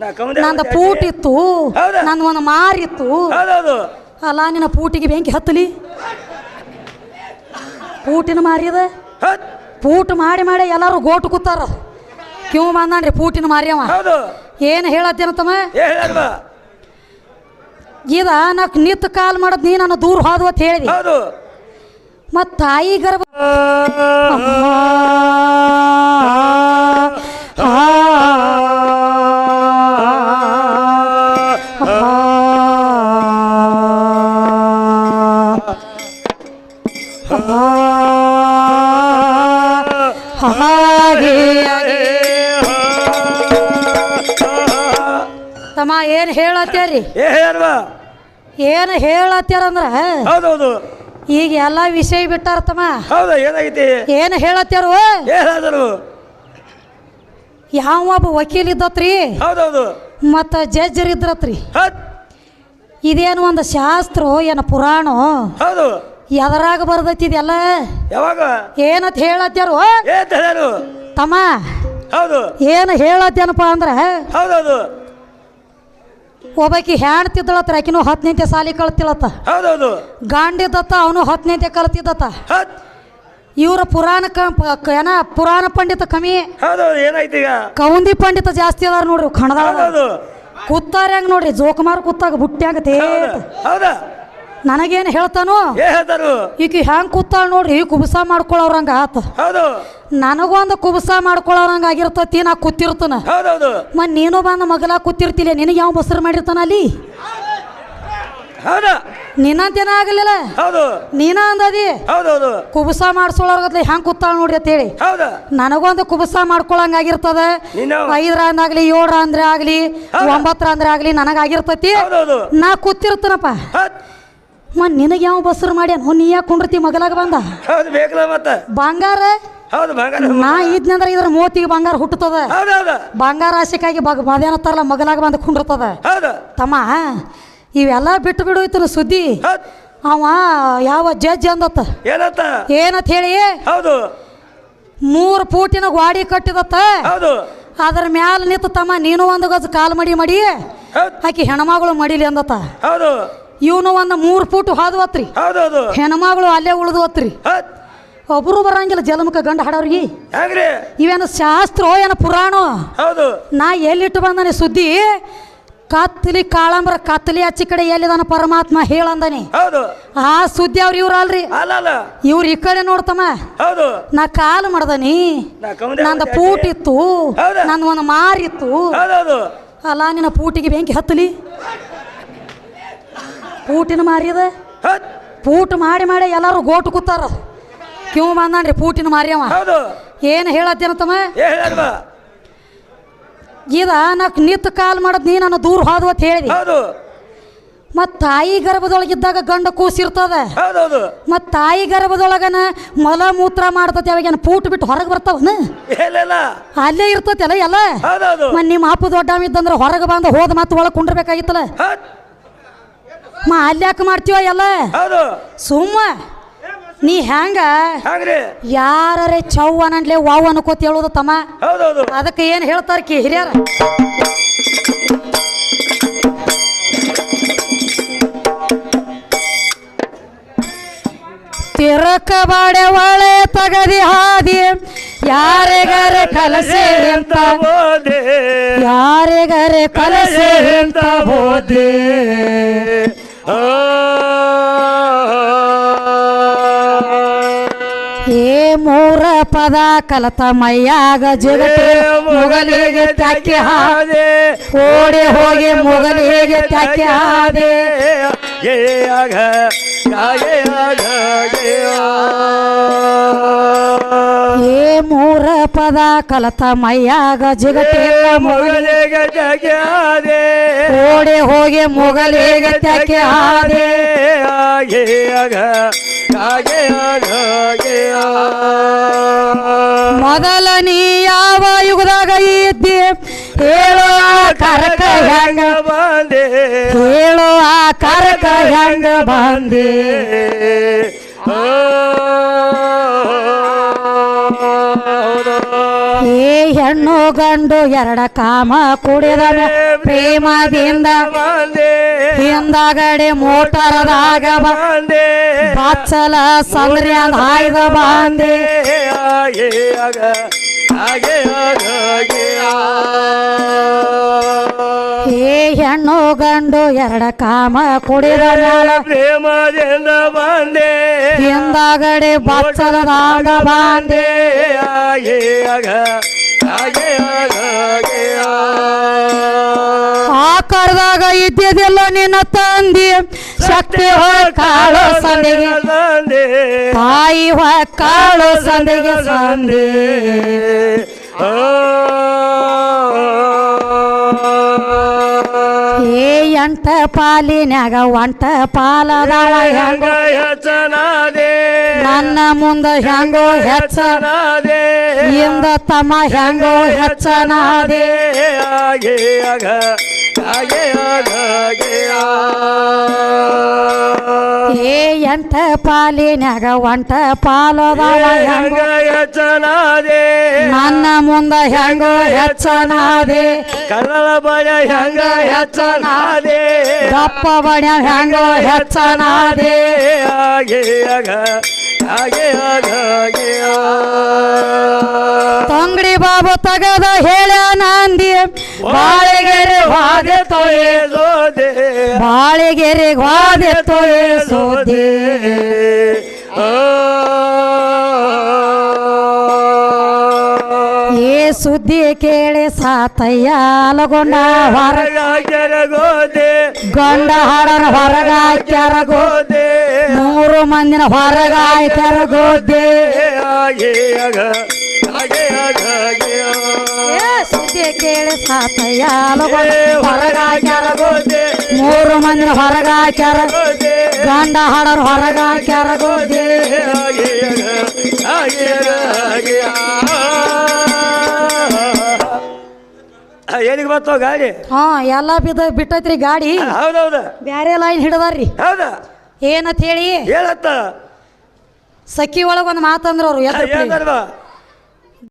ನಾ ಪೂಟಿತ್ತು ನಂದು? ನಂದು ಒಂದು ಮಾರಿತ್ತು ಅಲ್ಲ ನಿನ್ನ ಪೂಟಿಗೆ ಬೆಂಕಿ ಹತ್ತಲಿ ಪೂಟಿನ ಮಾರಿಯದ ಪೂಟ್ ಮಾಡಿ ಮಾಡಿ ಎಲ್ಲರೂ ಗೋಟು ಕೂತಾರ ಕ್ಯೂ ಬಂದಾನ್ರಿ ಪೂಟಿನ ಮಾರ್ಯವ ಏನು ಹೇಳತ್ತೇನ ತಮ್ಮ ಇದ ನಾ ನಿತ್ ಕಾಲ್ ಮಾಡದ್ ನೀ ನನ್ನ ದೂರ ಹೋದ್ವು ಅಂತ ಹೇಳಿದಿ ಹೌದು ಮತ್ ತಾಯಿ ಗರ್ಭ ತಮ್ಮ ಏನು ಹೇಳತ್ತೇರಿ? ಏನು ಹೇಳತ್ಯಾರಂದ್ರ ಹೌದೌದು. ಈಗ ಎಲ್ಲ ವಿಷಯ ಬಿಟ್ಟಾರ ತಮ್ಮ. ಹೌದು ಏನಾಗೈತಿ? ಏನು ಹೇಳತ್ಯಾರು ಏ ಯಾವ ಒಬ್ಬ ವಕೀಲ್ ಇದ್ದತ್ರಿ? ಹೌದೌದು. ಮತ್ತ ಜಡ್ಜರ್ ಇದ್ರತ್ರಿ ಇದೇನು ಒಂದು ಶಾಸ್ತ್ರ ಏನ ಪುರಾಣ? ಹೌದು. ಎದರಾಗ ಬರ್ದೈತಿ ಇದೆಲ್ಲ? ಯಾವಾಗ? ಏನತ್ ಹೇಳತ್ತಾರು ತಮ್ಮ ಹೌದು. ಏನು ಹೇಳತ್ತೇನಪ್ಪ ಅಂದ್ರೆ ಹೌದೌದು. ಒಬ್ಬಾಕಿ ಹ್ಯಾಣ್ತಿದ್ದಳತ್ರ ಆಕಿನೂ ಹತ್ತನೇಂತೆ ಸಾಲಿ ಕಳ್ತಿಳತ್ತ ಹೌದೌದು. ಗಾಂಡಿದ್ದತ್ತ ಅವನು ಹತ್ತನೇಂತೆ ಕಲ್ತಿದ್ದತ್ತ ಇವರ ಪುರಾಣ ಕ ಏನ ಪುರಾಣ ಪಂಡಿತ ಕಮ್ಮಿ. ಹೌದೌದು ಏನಾಯ್ತು ಈಗ? ಕೌಂದಿ ಪಂಡಿತ ಜಾಸ್ತಿ ಅದಾರ ನೋಡ್ರಿ ಕಣದ ಹೌದೌದು. ಕೂತಾರ ಹೆಂಗ್ ನೋಡ್ರಿ ಜೋಕುಮಾರ್ ಕೂತಾಗ ಬುಟ್ಟಿ ಆಗತ್ತೆ ಹೌದಾ. ನನಗೇನು ಹೇಳ್ತಾನೋ? ಹೇಳ್ತಾರು ಈಗ ಹೆಂಗ್ ಕೂತಾಳ ನೋಡ್ರಿ ಕುಬಸ ಮಾಡ್ಕೊಳ್ಳೋರಂಗ ಆತ. ಹೌದು. ನನಗೊಂದು ಕುಬಸ ಮಾಡ್ಕೊಳ್ಳೋರಂಗ ಆಗಿರ್ತತಿ ನಾ ಕೂತಿರ್ತನ. ಹೌದೌದು. ಮತ್ ನೀನು ಬಂದ ಮಗಲ ಕೂತಿರ್ತಿಲ್ಲ ನಿನಗೆ ಯಾವ ಬಸರು ಮಾಡಿರ್ತಾನ ಅಲ್ಲಿ? ಹೌದಾ. ನಿನ್ನಂತೇನ ಆಗಲಿಲ್ಲ? ಹೌದು. ನೀನ ಅಂದದಿ? ಹೌದೌದು. ಕುಬಸ ಮಾಡ್ಸೋಳರ್ಗತ್ಲೆ ಹೆಂಗ್ ಕೂತಾಳ ನೋಡ್ರಿ ಅಂತೇಳಿ. ಹೌದು. ನನಗೊಂದು ಕುಬಸ ಮಾಡ್ಕೊಳಂಗ ಆಗಿರ್ತದ? ಐದರ ಅಂದಾಗ್ಲಿ ಏಳರ ಅಂದ್ರೆ ಆಗ್ಲಿ? ಒಂಬತ್ತರ ಅಂದ್ರೆ ಆಗ್ಲಿ ನನಗಾಗಿರ್ತತಿ ನಾ ಕೂತಿರ್ತನಪ್ಪ. ಮ ನಿನಗೆ ಯಾವ ಬಸರು ಮಾಡ್ಯಾನ ನೀ ಯಾಕೆ ಕುಂಡ್ರತಿ ಮಗಲಾಗ ಬಂದ? ಹೌದು ಬೇಕಲ್ಲ ಮತ್ತ. ಬಂಗಾರ? ಹೌದು ಬಂಗಾರ ನಾ ಇದ್ನಂದ್ರೆ ಇದ್ರ ಮೂವತ್ತಿಗೆ ಬಂಗಾರ ಹುಟ್ಟುತ್ತದ. ಬಂಗಾರ ಆಸೆಕಾಗಿ ಬಗ್ ಮದೇನತ್ತಾರಲ್ಲ ಮಗಲಾಗ ಬಂದು ಕುಂಡ್ರತದ. ಹೌದು. ತಮ್ಮ ಇವೆಲ್ಲ ಬಿಟ್ಟು ಬಿಡು ಇತ್ತು ಸುದ್ದಿ. ಹೌದ್. ಅವ ಯಾವ ಜಡ್ಜ್ ಅಂದತ್ತ? ಏನಂತ ಏನಂತ ಹೇಳಿ? ಹೌದು. ಮೂರು ಫೂಟಿನ ಗ್ವಾಡಿ ಕಟ್ಟಿದತ್ತ. ಹೌದು. ಅದ್ರ ಮ್ಯಾಲ ನಿಂತು ತಮ್ಮ ನೀನು ಒಂದು ಗಜ ಕಾಲು ಮಡಿ. ಮಡಿ ಆಕಿ ಹೆಣ್ಮಗಳು ಮಡಿಲಿ ಅಂದತ್ತ. ಹೌದು. ಇವನು ಒಂದು ಮೂರು ಫೂಟ್ ಹಾದುವತ್ರಿ ಹೌದೌದು ಹೆಣ್ಮಗಳು ಅಲ್ಲೇ ಉಳಿದುವತ್ರಿ ಒಬ್ರು ಬರಂಗಿಲ್ಲ ಜಲಮುಖ ಗಂಡ ಹಾಡೋರಿಗೆ ಇವೇನ ಶಾಸ್ತ್ರ ಏನ ಪುರಾಣ? ಹೌದು. ನಾ ಎಲ್ಲಿಟ್ಟು ಬಂದನೆ ಸುದ್ದಿ? ಕತ್ತಲಿ ಕಾಳಂಬ್ರ ಕತ್ತಲಿ ಹಚ್ಚಿ ಕಡೆ ಎಲ್ಲಿದಾನ ಪರಮಾತ್ಮ ಹೇಳಂದನಿ ಆ ಸುದ್ದಿ ಅವ್ರು ಇವ್ರ ಅಲ್ರಿ. ಇವ್ರು ಈ ಕಡೆ ನೋಡ್ತಮ್ಮ. ನಾ ಕಾಲ್ ಮಾಡ್ದನಿ. ನಂದ ಪೂಟಿತ್ತು ನಂದು ಒಂದು ಮಾರಿತ್ತು ಅಲ್ಲ ನಿನ್ನ ಪೂಟಿಗೆ ಬೆಂಕಿ ಹತ್ತಲಿ? ಪೂಟಿನ ಮಾರಿಯದ ಪೂಟ್ ಮಾಡಿ ಮಾಡಿ ಎಲ್ಲರೂ ಗೋಟು ಕೂತಾರ. ಕ್ಯೂ ಬಂದಾನ್ರಿ ಪೂಟಿನ ಮಾರ್ಯವ. ಏನು ಹೇಳತ್ತೇನತ್ತಮ್ಮ ತಮ್ಮ? ಇದ ನಾಕ್ ನಿತ್ ಕಾಲ್ ಮಾಡದ್ ನೀ ನಾನು ದೂರ ಹೋದ್ವು ಅಂತ ಹೇಳಿದಿ ಮತ್ ತಾಯಿ ಗರ್ಭದೊಳಗಿದ್ದಾಗ ಗಂಡ ಕೂಸಿರ್ತದ. ಮತ್ ತಾಯಿ ಗರ್ಭದೊಳಗನ ಮಲ ಮೂತ್ರ ಮಾಡ್ತತಿ ಅವಾಗೇನು ಪೂಟ್ ಬಿಟ್ಟು ಹೊರಗೆ ಬರ್ತಾವನ? ಅಲ್ಲೇ ಇರ್ತತಿ ಅಲ್ಲೇ ಇರ್ತತಿಲ್ಲ ಎಲ್ಲ? ನಿಮ್ಮ ಅಪ್ಪ ದೊಡ್ಡ ಇದ್ದಂದ್ರೆ ಹೊರಗೆ ಬಂದು ಹೋದ ಮತ್ತೆ ಒಳಗೆ ಕುಂಡ್ರಬೇಕಾಗಿತ್ತಲ್ಲ? ಮಾ ಅಲ್ಲಿ ಯಾಕೆ ಮಾಡ್ತೀವ ಎಲ್ಲ? ಹೌದು. ಸುಮ್ಮ. ನೀ ಹೆಂಗ ಹಂಗ್ರಿ ಯಾರೇ ಚೌವ್ ಅನ್ನಂಡ್ಲೆ ವಾವ್ ಅನ್ಕೋತ ಹೇಳೋದು ತಮ್ಮ? ಹೌದೌದು. ಅದಕ್ಕೆ ಏನು ಹೇಳ್ತಾರ ಕಿ ಹಿರಿಯರ? ತಿರಕ ಬಾಡೆ ಒಳೆ ತಗದಿ ಹಾದಿ ಯಾರಿಗಾರೆ ಕಲಸೆ ಅಂತ ಬೋದೆ ಯಾರಿಗಾರೆ ಕಲಸೆ ಅಂತ ಬೋದೆ ಪದ ಕಲತ ಮೈಯಾಗ ಜಗತ್ತು ಮೊಗಲಿಗೆ ತ್ಯಾಕೆ ಹಾದೆ. ಓಡಿ ಹೋಗಿ ಮೊಗಲಿಗೆ ತ್ಯಾಕೆ ಹಾದೆ. ಏ ಮೂರ ಪದ ಕಲತ ಮೈಯಾಗ ಜಗತ್ತೆ ಮುಗಲಿ ಓಡಿ ಹೋಗಿ ಮೊಗಲಿಗೆ ತ್ಯಾಕೆ ಹಾದೆ. ಮೊದಲ ನೀ ಯಾವ ಯುಗದಾಗ ಇದ್ದಿ? ಹೇಳೋ ಆ ಕರಕ ಹೆಂಗ ಬಂದೆ? ಹೇಳೋ ಆ ಕರಕ ಹೆಂಗ ಬಂದೆ? ಏ ಹೆಣ್ಣು ಗಂಡು ಎರಡ ಕಾಮ ಕೂಡಿದ ಪ್ರೇಮದಿಂದ. ಹಿಂದಗಡೆ ಮೋಟರದಾಗ ಬಂದೆ ಬಾಚಲ ಸಂದ್ರಿ ಹಾಯ್ದ ಬಾಂದೆ ಏ ಹೆಣ್ಣು ಗಂಡು ಎರಡ ಕಾಮ ಕುಡಿದ ಪ್ರೇಮದಿಂದ ಬಂದೆ ಹಿಂದಗಡೆ ಬಾಚಲದಾಗ ಬಂದೆ ಆಗ ಹಾಗೆ ಆಗ ಹಾಗೆ ಆ ಕರ್ದಾಗ ಇದ್ದಿದ್ದಿಲ್ಲ ನಿನ್ನ ತಂದಿ. ಶಕ್ತಿ ಕಾಳು ಸಂದಿಗೆ. ಸಂದೆ ತಾಯಿ ಕಾಳು ಸಂದಿಗೆ ಸಂದಿ. ಏ ಎಂಟ ಪಾಲಿನ್ಯಾಗ ಒಂಟ ಪಾಲದವ ಹೆಂಗೋ ಹೆಚ್ಚನಾದೆ ನನ್ನ ಮುಂದ ಹೆಂಗೋ ಹೆಚ್ಚ ಹೆಚ್ಚನಾದೆ ಇಂದ ತಮ್ಮ ಹೆಂಗೋ ಹೆಚ್ಚನಾದೆ ಆಗೇ ಆಗ ಆಗೇ ಆಗ ಎಂಟ ಪಾಲಿನಾಗ ಒಂಟ ಪಾಲದವ ಹೆಂಗೋ ಹೆಚ್ಚನಾದೆ? ನನ್ನ ಮುಂದ ಹೆಂಗ ಹೆಚ್ಚನಾದೆ? ಕಲ್ಲ ಬಯ ಹೆಂಗ ಹೆಚ್ಚನಾದೆ? ದಪ್ಪ ಬಣ್ಯ ಹೆಂಗ ಹೆಚ್ಚನಾದೆ? ಹಾಗೆ ಆಗ ಹಾಗೆ ಆಗ ಹಾಗೆ ತಂಗಡಿ ಬಾಬು ತಗದ ಹೇಳ ನಾಂದಿ ಬಾಳೆಗೆರೆ ವಾದೆ ಬಾಳೆಗೆರೆ ಗ್ವಾದೆ ತೋರಿಸೋದೆ ಸೋದೆ ಏ ಸುದ್ದಿ ಕೇಳಿ ಸಾತಯ್ಯ ಅಲಗೊಂಡ ಹೊರ ಗೋದೆ ಗಂಡ ಹಾಡನ ಹೊರಗಾಕ್ಯಾರ ಗೋ ಗೋದೆ ಮೂರು ಮಂದಿನ ಹೊರಗಾಯ್ತಾರ ಗೋದೆ ಸುದ್ದಿ ಕೇಳಿ ಅಲಗೊಂಡ ಹೊರಗಾಕ್ಯಾರ ಮೂರು ಮಂದಿರ ಹೊರಗಾಕ್ಯಾರ ಗಂಡ ಹಾಡರ ಹೊರಗಾಕ್ಯಾರ ಗೋದೆ ಏನಿಗೆ ಬರ್ತವ ಗಾಡಿ? ಹಾ ಎಲ್ಲ ಬಿದ್ದ ಬಿಟ್ಟೈತ್ರಿ ಗಾಡಿ. ಹೌದೌದು. ಬ್ಯಾರೆ ಲೈನ್ ಹಿಡದಾರ್ರಿ? ಹೌದಾ. ಏನಂತ ಹೇಳಿ? ಹೇಳತ್ತ ಸಖಿ ಒಳಗೆ ಒಂದು ಮಾತಂದ್ರ ಅವ್ರು